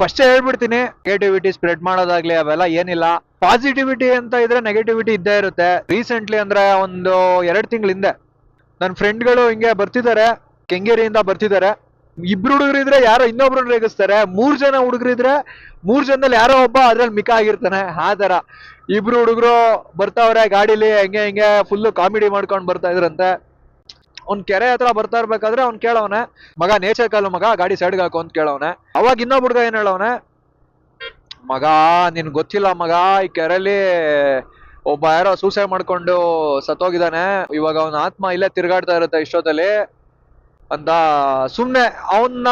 First ಹೇಳ್ಬಿಡ್ತೀನಿ negativity spread ಮಾಡೋದಾಗ್ಲಿ ಅವೆಲ್ಲ ಏನಿಲ್ಲ. ಪಾಸಿಟಿವಿಟಿ ಅಂತ ಇದ್ರೆ ನೆಗೆಟಿವಿಟಿ ಇದ್ದೇ ಇರುತ್ತೆ. ರೀಸೆಂಟ್ಲಿ ಅಂದ್ರೆ ಒಂದು ಎರಡು ತಿಂಗಳ ಹಿಂದೆ ನನ್ನ ಫ್ರೆಂಡ್ಗಳು ಹಿಂಗೆ ಬರ್ತಿದ್ದಾರೆ ಕೆಂಗೇರಿಯಿಂದ ಬರ್ತಿದ್ದಾರೆ ಇಬ್ರು ಹುಡುಗರಿದ್ರೆ ಯಾರೋ ಇನ್ನೊಬ್ರನ್ನ ರೇಗಿಸ್ತಾರೆ. ಮೂರ್ ಜನ ಹುಡುಗರಿದ್ರೆ ಮೂರ್ ಜನದಲ್ಲಿ ಯಾರೋ ಒಬ್ಬ ಅದ್ರಲ್ಲಿ ಮಿಕ ಆಗಿರ್ತಾನೆ. ಆ ತರ ಇಬ್ರು ಹುಡುಗರು ಬರ್ತಾವ್ರೆ ಗಾಡಿಲಿ, ಹೆಂಗೆ ಹಿಂಗೆ ಫುಲ್ ಕಾಮಿಡಿ ಮಾಡ್ಕೊಂಡು ಬರ್ತಾ ಇದ್ರಂತೆ. ಅವ್ನ್ ಕೆರೆ ಹತ್ರ ಬರ್ತಾ ಇರ್ಬೇಕಾದ್ರೆ ಅವ್ನ್ ಕೇಳವನೆ, ಮಗ, ನೇಚರ್ ಕಾಲು ಮಗ, ಗಾಡಿ ಸೈಡ್ಗೆ ಹಾಕು ಅಂತ ಕೇಳವನೆ. ಅವಾಗ ಇನ್ನೊಬ್ಬ ಹುಡುಗ ಏನ್ ಹೇಳವನೆ, ಮಗ, ನಿನ್ ಗೊತ್ತಿಲ್ಲ ಮಗ, ಈ ಕೆರೆಲಿ ಒಬ್ಬ ಯಾರೋ ಸೂಸೈಡ್ ಮಾಡ್ಕೊಂಡು ಸತ್ತೋಗಿದ್ದಾನೆ. ಇವಾಗ ಅವನ ಆತ್ಮ ಇಲ್ಲೇ ತಿರ್ಗಾಡ್ತಾ ಇರುತ್ತೆ ಇಷ್ಟೊತ್ತಲ್ಲಿ ಅಂತ ಸುಮ್ನೆ ಅವನ್ನ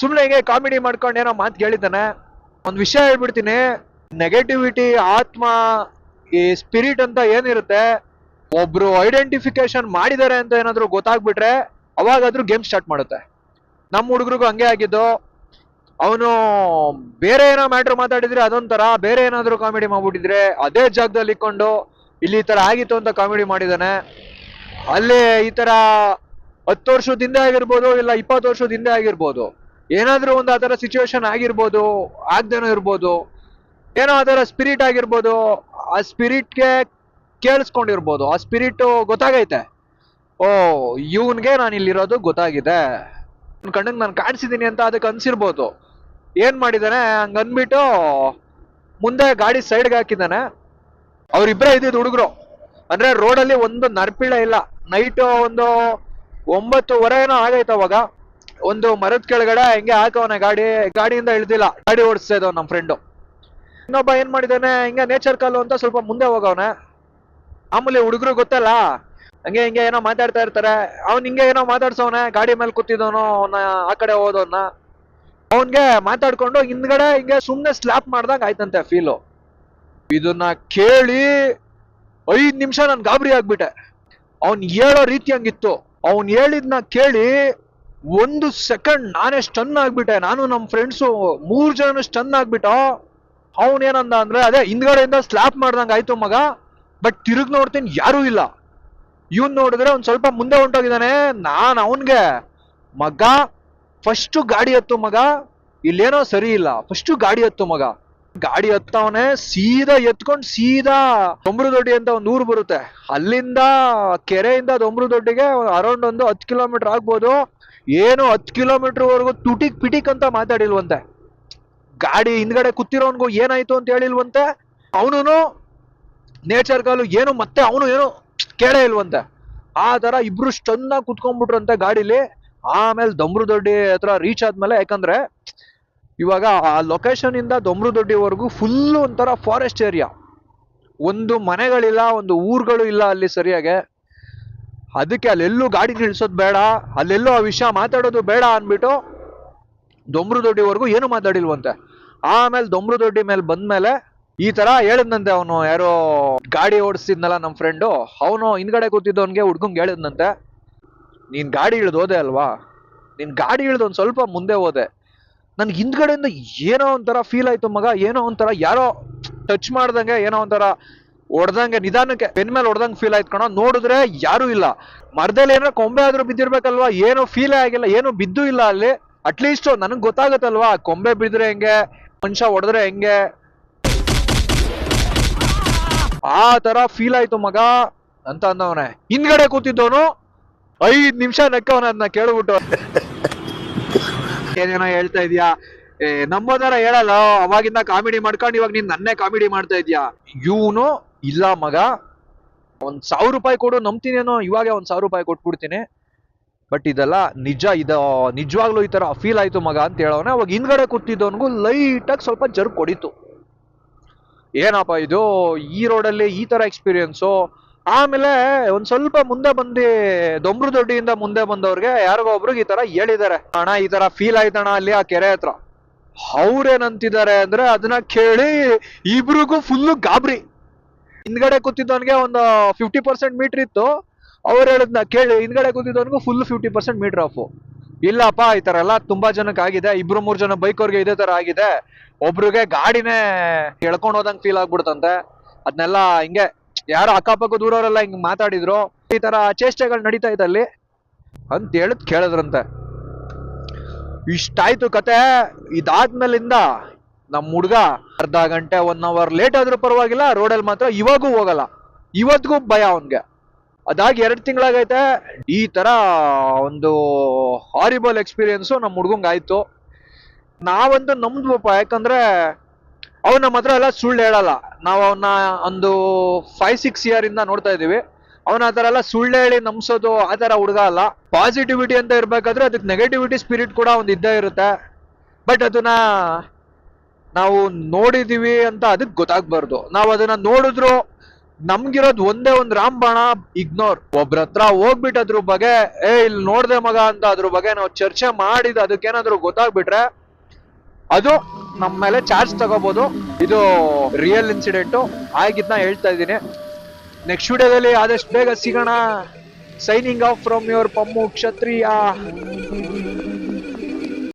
ಸುಮ್ನೆ ಹಿಂಗೆ ಕಾಮಿಡಿ ಮಾಡ್ಕೊಂಡು ಏನೋ ಮಾತು ಕೇಳಿದ್ದಾನೆ. ಒಂದು ವಿಷಯ ಹೇಳ್ಬಿಡ್ತೀನಿ ನೆಗೆಟಿವಿಟಿ ಆತ್ಮ, ಈ ಸ್ಪಿರಿಟ್ ಅಂತ ಏನಿರುತ್ತೆ ಒಬ್ರು ಐಡೆಂಟಿಫಿಕೇಶನ್ ಮಾಡಿದ್ದಾರೆ ಅಂತ ಏನಾದ್ರು ಗೊತ್ತಾಗ್ಬಿಟ್ರೆ ಅವಾಗಾದ್ರೂ ಗೇಮ್ ಸ್ಟಾರ್ಟ್ ಮಾಡುತ್ತೆ. ನಮ್ಮ ಹುಡುಗರಿಗೂ ಹಂಗೆ ಆಗಿದ್ದು. ಅವನು ಬೇರೆ ಏನೋ ಮ್ಯಾಟ್ರ್ ಮಾತಾಡಿದ್ರೆ ಅದೊಂಥರ, ಬೇರೆ ಏನಾದ್ರು ಕಾಮಿಡಿ ಮಾಡ್ಬಿಟ್ಟಿದ್ರೆ ಅದೇ ಜಾಗದಲ್ಲಿ ಇಕ್ಕೊಂಡು ಇಲ್ಲಿ ಈ ತರ ಆಗಿತ್ತು ಅಂತ ಕಾಮಿಡಿ ಮಾಡಿದಾನೆ. ಅಲ್ಲಿ ಈ ತರ ಹತ್ತು ವರ್ಷದ ಹಿಂದೆ ಆಗಿರ್ಬೋದು ಇಲ್ಲ ಇಪ್ಪತ್ತು ವರ್ಷದ ಹಿಂದೆ ಆಗಿರ್ಬೋದು. ಏನಾದ್ರೂ ಒಂದು ಆ ತರ ಸಿಚುವೇಶನ್ ಆಗಿರ್ಬೋದು, ಆಗ್ದೇನೋ ಇರ್ಬೋದು. ಏನೋ ಆ ತರ ಸ್ಪಿರಿಟ್ ಆಗಿರ್ಬೋದು. ಆ ಸ್ಪಿರಿಟ್ಗೆ ಕೇಳಿಸ್ಕೊಂಡಿರ್ಬೋದು. ಆ ಸ್ಪಿರಿಟ್ ಗೊತ್ತಾಗೈತೆ. ಓ, ಇವನ್ಗೆ ನಾನು ಇಲ್ಲಿರೋದು ಗೊತ್ತಾಗಿದೆ. ಕಣ್ಣಿಗೆ ನಾನು ಕಾಣಿಸಿದ್ದೀನಿ ಅಂತ ಅದಕ್ಕೆ ಅನ್ಸಿರ್ಬೋದು. ಏನ್ ಮಾಡಿದ್ದಾನೆ ಹಂಗ ಅಂದ್ಬಿಟ್ಟು ಮುಂದೆ ಗಾಡಿ ಸೈಡ್ಗೆ ಹಾಕಿದ್ದಾನೆ ಅವ್ರಿಬ್ರೇ ಇದ್ದಿದ್ದು ಹುಡುಗರು. ಅಂದ್ರೆ ರೋಡಲ್ಲಿ ಒಂದು ನರ್ಪಿಳ ಇಲ್ಲ. ನೈಟ್ ಒಂದು ಒಂಬತ್ತುವರೆ ಏನೋ ಆಗೈತೆ ಅವಾಗ. ಒಂದು ಮರದ ಕೆಳಗಡೆ ಹಿಂಗೆ ಹಾಕವನೆ ಗಾಡಿ, ಗಾಡಿಯಿಂದ ಇಳ್ದಿಲ್ಲ. ಗಾಡಿ ಓಡಿಸ್ತಾ ಇದ್ದವ್ ನಮ್ಮ ಫ್ರೆಂಡು ಇನ್ನೊಬ್ಬ ಏನ್ ಮಾಡಿದಾನೆ? ಹಿಂಗೆ ನೇಚರ್ ಕಾಲು ಅಂತ ಸ್ವಲ್ಪ ಮುಂದೆ ಹೋಗವನೆ. ಆಮೇಲೆ ಹುಡುಗರು ಗೊತ್ತಲ್ಲ? ಹಂಗೆ ಹಿಂಗೆ ಏನೋ ಮಾತಾಡ್ತಾ ಇರ್ತಾರೆ. ಅವ್ನ್ ಹಿಂಗೆ ಏನೋ ಮಾತಾಡ್ಸೋನೆ ಗಾಡಿ ಮೇಲೆ ಕೂತಿದ್ದವನು ಅವನ ಆ ಕಡೆ ಹೋದವನ್ನ ಅವನ್ಗೆ ಮಾತಾಡ್ಕೊಂಡು ಹಿಂದ್ಗಡೆ ಹಿಂಗೆ ಸುಮ್ನೆ ಸ್ಲಾಪ್ ಮಾಡ್ದಂಗ ಆಯ್ತಂತೆ ಫೀಲು ಇದನ್ನ ಕೇಳಿ ಐದ್ ನಿಮಿಷ ನಾನು ಗಾಬರಿ ಆಗ್ಬಿಟ್ಟೆ. ಅವ್ನ್ ಹೇಳೋ ರೀತಿ ಹಂಗಿತ್ತು. ಅವ್ನ್ ಹೇಳಿದ್ನ ಕೇಳಿ ಒಂದು ಸೆಕೆಂಡ್ ನಾನೇ ಸ್ಟನ್ ಆಗ್ಬಿಟ್ಟೆ. ನಾನು ನಮ್ಮ ಫ್ರೆಂಡ್ಸು ಮೂರ್ ಜನ ಸ್ಟನ್ ಆಗ್ಬಿಟ್ಟು ಏನಂದ ಅಂದ್ರೆ, ಅದೇ ಹಿಂದ್ಗಡೆಯಿಂದ ಸ್ಲಾಪ್ ಮಾಡ್ದಂಗ ಆಯ್ತು ಮಗ. ಬಟ್ ತಿರುಗ್ ನೋಡ್ತೀನಿ, ಯಾರೂ ಇಲ್ಲ. ಇವನ್ ನೋಡಿದ್ರೆ ಒಂದು ಸ್ವಲ್ಪ ಮುಂದೆ ಹೊಂಟೋಗಿದ್ದಾನೆ, ನಾನು ಅವನ್ಗೆ. ಮಗ ಫಸ್ಟ್ ಗಾಡಿ ಹತ್ತು ಮಗ, ಇಲ್ಲೇನೋ ಸರಿ ಇಲ್ಲ. ಫಸ್ಟ್ ಗಾಡಿ ಹತ್ತು ಮಗ. ಗಾಡಿ ಹತ್ತವನೆ ಸೀದಾ ಎತ್ಕೊಂಡು ಸೀದಾ ದೊಂಬ್ರದೊಡ್ಡಿ ಅಂತ ಒಂದು ಊರು ಬರುತ್ತೆ. ಅಲ್ಲಿಂದ ಕೆರೆಯಿಂದ ದೊಂಬ್ರದೊಡ್ಡಿಗೆ ಅರೌಂಡ್ ಒಂದು ಹತ್ತು ಕಿಲೋಮೀಟರ್ ಆಗ್ಬೋದು. ಏನು ಹತ್ತು ಕಿಲೋಮೀಟರ್ ವರೆಗೂ ತುಟಿಕ್ ಪಿಟಿಕ್ ಅಂತ ಮಾತಾಡಿಲ್ವಂತೆ. ಗಾಡಿ ಹಿಂದ್ಗಡೆ ಕೂತಿರೋನ್ಗೂ ಏನಾಯ್ತು ಅಂತ ಹೇಳಿಲ್ವಂತೆ. ಅವನು ನೇಚರ್ ಕಾಲು ಏನು ಮತ್ತೆ ಅವನು ಏನು ಕೇಳೇ ಇಲ್ವಂತೆ. ಆ ತರ ಇಬ್ರು ಸ್ಟನ್ನ ಕುತ್ಕೊಂಡ್ಬಿಟ್ರಂತೆ ಗಾಡಿಲಿ. ಆಮೇಲೆ ದೊಂಬ್ರದೊಡ್ಡಿ ಹತ್ರ ರೀಚ್ ಆದ್ಮೇಲೆ ಯಾಕಂದ್ರೆ ಇವಾಗ ಆ ಲೊಕೇಶನ್ ಇಂದ ದೊಂಬ್ರದೊಡ್ಡಿವರೆಗೂ ಫುಲ್ ಒಂಥರ ಫಾರೆಸ್ಟ್ ಏರಿಯಾ ಒಂದು ಮನೆಗಳಿಲ್ಲ, ಒಂದು ಊರುಗಳು ಇಲ್ಲ ಅಲ್ಲಿ ಸರಿಯಾಗೆ. ಅದಕ್ಕೆ ಅಲ್ಲೆಲ್ಲೂ ಗಾಡಿ ನಿಲ್ಸೋದು ಬೇಡ, ಅಲ್ಲೆಲ್ಲೂ ಆ ವಿಷಯ ಮಾತಾಡೋದು ಬೇಡ ಅನ್ಬಿಟ್ಟು ದೊಂಬ್ರದೊಡ್ಡಿವರೆಗೂ ಏನು ಮಾತಾಡಿಲ್ವಂತೆ. ಆಮೇಲೆ ದೊಂಬ್ರದೊಡ್ಡಿ ಮೇಲೆ ಬಂದ್ಮೇಲೆ ಈ ತರ ಹೇಳಿದ್ನಂತೆ ಅವನು ಯಾರೋ ಗಾಡಿ ಓಡಿಸ್ತಿದ್ನಲ್ಲ ನಮ್ಮ ಫ್ರೆಂಡು ಅವನು ಹಿಂದ್ಗಡೆ ಕೂತಿದ್ದವನ್ಗೆ ಹುಡ್ಗಂಗೆ ಹೇಳಿದ್ನಂತೆ, ನೀನ್ ಗಾಡಿ ಇಳಿದು ಹೋದೆ ಅಲ್ವಾ? ನೀನ್ ಗಾಡಿ ಇಳಿದು ಒಂದ್ ಸ್ವಲ್ಪ ಮುಂದೆ ಹೋದೆ. ನನ್ಗೆ ಹಿಂದ್ಗಡೆಯಿಂದ ಏನೋ ಒಂಥರ ಫೀಲ್ ಆಯ್ತು ಮಗ, ಏನೋ ಒಂಥರ ಯಾರೋ ಟಚ್ ಮಾಡ್ದಂಗೆ, ಏನೋ ಒಂಥರ ಹೊಡ್ದಂಗೆ, ನಿಧಾನಕ್ಕೆ ಬೆನ್ ಮೇಲೆ ಹೊಡ್ದಂಗೆ ಫೀಲ್ ಆಯ್ತು ಕಣೋ. ನೋಡಿದ್ರೆ ಯಾರು ಇಲ್ಲ. ಮರದಲ್ಲಿ ಏನೋ ಕೊಂಬೆ ಆದ್ರೂ ಬಿದ್ದಿರ್ಬೇಕಲ್ವಾ? ಏನೋ ಫೀಲೇ ಆಗಿಲ್ಲ, ಏನೋ ಬಿದ್ದು ಇಲ್ಲ ಅಲ್ಲಿ. ಅಟ್ಲೀಸ್ಟ್ ನನಗೆ ಗೊತ್ತಾಗತ್ತಲ್ವಾ? ಕೊಂಬೆ ಬಿದ್ರೆ ಹೆಂಗೆ? ಮನುಷ್ಯ ಹೊಡೆದ್ರೆ ಹೆಂಗೆ? ಆ ತರ ಫೀಲ್ ಆಯ್ತು ಮಗ ಅಂತ ಅಂದವನೆ. ಹಿಂದ್ಗಡೆ ಕೂತಿದ್ದವನು ಐದ್ ನಿಮಿಷ ನೆಕ್ಕವನ ಅದನ್ನ ಕೇಳ್ಬಿಟ್ಟು. ಏನೇನೋ ಹೇಳ್ತಾ ಇದೀಯಾ? ನಮ್ಮೋದರ ಹೇಳಲ್ಲ, ಅವಾಗಿಂದ ಕಾಮಿಡಿ ಮಾಡ್ಕೊಂಡು ಇವಾಗ ನೀನ್ ನನ್ನೇ ಕಾಮಿಡಿ ಮಾಡ್ತಾ ಇದೀಯಾ? ಇವನು ಇಲ್ಲ ಮಗ. ಒಂದ್ ಸಾವಿರ ರೂಪಾಯಿ ಕೊಡು, ನಂಬ್ತೀನೇನೋ? ಇವಾಗ ಒಂದ್ ಸಾವಿರ ರೂಪಾಯಿ ಕೊಟ್ಬಿಡ್ತೀನಿ. ಬಟ್ ಇದೆಲ್ಲ ನಿಜ, ಇದ, ನಿಜವಾಗ್ಲೂ ಈ ತರ ಫೀಲ್ ಆಯ್ತು ಮಗ ಅಂತ ಹೇಳೋನೆ ಅವಾಗ ಹಿಂದ್ಗಡೆ ಕೂತಿದ್ದವನಿಗೂ ಲೈಟ್ ಆಗಿ ಸ್ವಲ್ಪ ಜರ್ಕ್ ಹೊಡಿತು. ಏನಪ್ಪ ಇದು ಈ ರೋಡಲ್ಲಿ ಈ ತರ ಎಕ್ಸ್ಪೀರಿಯನ್ಸು ಆಮೇಲೆ ಒಂದ್ ಸ್ವಲ್ಪ ಮುಂದೆ ಬಂದು ದೊಂಬ್ರು ದೊಡ್ಡಿಯಿಂದ ಮುಂದೆ ಬಂದವ್ರಿಗೆ ಯಾರಿಗೋ ಒಬ್ರಿಗೆ ಈ ತರ ಹೇಳಿದ್ದಾರೆ. ಅಣ್ಣ, ಈ ತರ ಫೀಲ್ ಆಯ್ತಣ್ಣ ಅಲ್ಲಿ ಆ ಕೆರೆ ಹತ್ರ. ಅವ್ರೇನಂತಿದ್ದಾರೆ ಅಂದ್ರೆ ಅದನ್ನ ಕೇಳಿ ಇಬ್ರಿಗೂ ಫುಲ್ಲು ಗಾಬ್ರಿ. ಹಿಂದ್ಗಡೆ ಕೂತಿದ್ದವನ್ಗೆ ಒಂದು ಫಿಫ್ಟಿ ಪರ್ಸೆಂಟ್ ಮೀಟರ್ ಇತ್ತು. ಅವ್ರು ಹೇಳಿದ್ನ ಕೇಳಿ, ಹಿಂದ್ಗಡೆ ಕೂತಿದ್ದವನಿಗೂ full fifty percent meter off ಇಲ್ಲಪ್ಪ, ಈ ತರ ಎಲ್ಲ ತುಂಬಾ ಜನಕ್ಕೆ ಆಗಿದೆ. ಇಬ್ರು, ಮೂರ್ ಜನ ಬೈಕ್ ಅವ್ರಿಗೆ ಇದೇ ತರ ಆಗಿದೆ. ಒಬ್ರಿಗೆ ಗಾಡಿನೇ ಎಳ್ಕೊಂಡ್ ಹೋದಂಗ್ ಫೀಲ್ ಆಗ್ಬಿಡ್ತಂತೆ. ಅದನ್ನೆಲ್ಲ ಹಿಂಗೆ ಯಾರೋ ಅಕ್ಕಪಕ್ಕ ದೂರವರೆಲ್ಲ ಹಿಂಗ್ ಮಾತಾಡಿದ್ರು. ಈ ತರ ಚೇಷ್ಟೆಗಳು ನಡೀತಾ ಇದೆ ಅಲ್ಲಿ. ಅಂತ ಹೇಳಿದ್ ಕೇಳಿದ್ರಂತೆ. ಇಷ್ಟಾಯ್ತು ಕತೆ. ಇದಾದ್ಮೇಲಿಂದ ನಮ್ಮ ಹುಡ್ಗ ಅರ್ಧ ಗಂಟೆ ಒನ್ ಅವರ್ ಲೇಟ್ ಆದ್ರೂ ಪರವಾಗಿಲ್ಲ ರೋಡಲ್ಲಿ ಮಾತ್ರ ಇವಾಗೂ ಹೋಗಲ್ಲ. ಇವತ್ತಿಗೂ ಭಯ ಅವನ್ಗೆ. ಅದಾಗಿ ಎರಡು ತಿಂಗಳಾಗೈತೆ. ಈ ತರ ಒಂದು ಹಾರಿಬಲ್ ಎಕ್ಸ್ಪೀರಿಯನ್ಸು ನಮ್ಮ ಹುಡ್ಗಂಗ್ ಆಯ್ತು. ನಾವಂತೂ ನಮ್ದ್ವಪ್ಪ ಯಾಕಂದ್ರೆ ಅವ್ನು ನಮ್ಮ ಹತ್ರ ಎಲ್ಲ ಸುಳ್ಳು ಹೇಳಲ್ಲ. ನಾವು ಅವನ್ನ ಒಂದು ಫೈವ್ ಸಿಕ್ಸ್ ಇಯರ್ ಇಂದ ನೋಡ್ತಾ ಇದೀವಿ ಅವನ ಆ ಥರ ಎಲ್ಲ ಸುಳ್ಳು ಹೇಳಿ ನಂಬಿಸೋದು ಆ ಥರ ಹುಡುಗ ಅಲ್ಲ. ಪಾಸಿಟಿವಿಟಿ ಅಂತ ಇರಬೇಕಾದ್ರೆ ಅದಕ್ಕೆ ನೆಗೆಟಿವಿಟಿ ಸ್ಪಿರಿಟ್ ಕೂಡ ಒಂದು ಇದ್ದೇ ಇರುತ್ತೆ. ಬಟ್ ಅದನ್ನ ನಾವು ನೋಡಿದೀವಿ ಅಂತ ಅದಕ್ಕೆ ಗೊತ್ತಾಗ್ಬಾರ್ದು. ನಾವು ಅದನ್ನ ನೋಡಿದ್ರು ನಮ್ಗಿರೋದು ಒಂದೇ ಒಂದು ರಾಮಬಾಣ ಇಗ್ನೋರ್ ಒಬ್ರ ಹತ್ರ ಹೋಗ್ಬಿಟ್ಟು ಅದ್ರ ಬಗ್ಗೆ, ಏ, ಇಲ್ಲಿ ನೋಡ್ದೆ ಮಗ ಅಂತ ಅದ್ರ ಬಗ್ಗೆ ನಾವು ಚರ್ಚೆ ಮಾಡಿದ ಅದಕ್ಕೇನಾದ್ರೂ ಗೊತ್ತಾಗ್ಬಿಟ್ರೆ, ಅದು ನಮ್ಮ ಮೇಲೆ ಚಾರ್ಜ್ ತಗೋಬಹುದು ಇದು ರಿಯಲ್ ಇನ್ಸಿಡೆಂಟು ಆಗಿದ್ನ ಹೇಳ್ತಾ ಇದ್ದೀನಿ. ನೆಕ್ಸ್ಟ್ ವಿಡಿಯೋದಲ್ಲಿ ಆದಷ್ಟು ಬೇಗ ಸಿಗೋಣ. Signing off from your Pammu Kshatriya